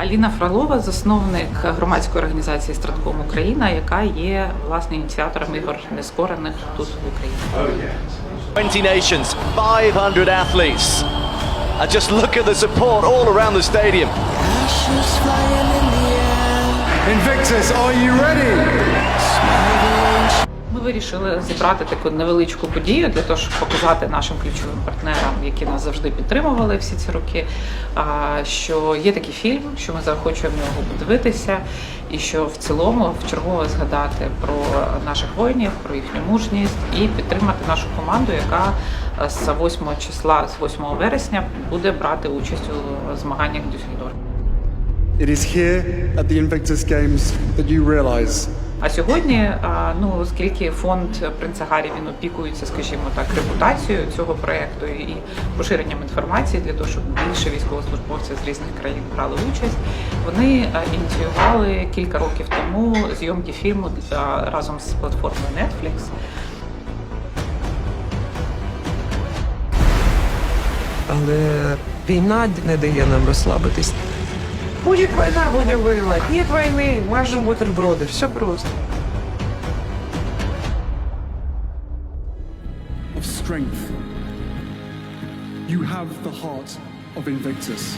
Аліна Фролова, засновник громадської організації Стратком Україна, яка є власне ініціатором ігор нескорених тут в Україні. 20 nations, 500 athletes. And just look at the support all around the stadium. Invictus, are you ready? Вирішили зібрати таку невеличку подію для того, щоб показати нашим ключовим партнерам, які нас завжди підтримували всі ці роки. Що є такий фільм, що ми заохочуємо його подивитися, і що в цілому вчергово згадати про наших воїнів, про їхню мужність і підтримати нашу команду, яка з 8 числа, з 8 вересня, буде брати участь у змаганнях Дюссельдорф. It is here at the Invictus Games that you realize А сьогодні, ну оскільки фонд принца Гаррі він опікується, скажімо так, репутацією цього проекту і поширенням інформації для того, щоб більше військовослужбовців з різних країн брали участь, вони ініціювали кілька років тому зйомки фільму разом з платформою Netflix. Але війна не дає нам розслабитись. Буде війна, буде воювати. Нет війни, мажемо бутерброди. Все просто. of strength. You have the heart of Invictus.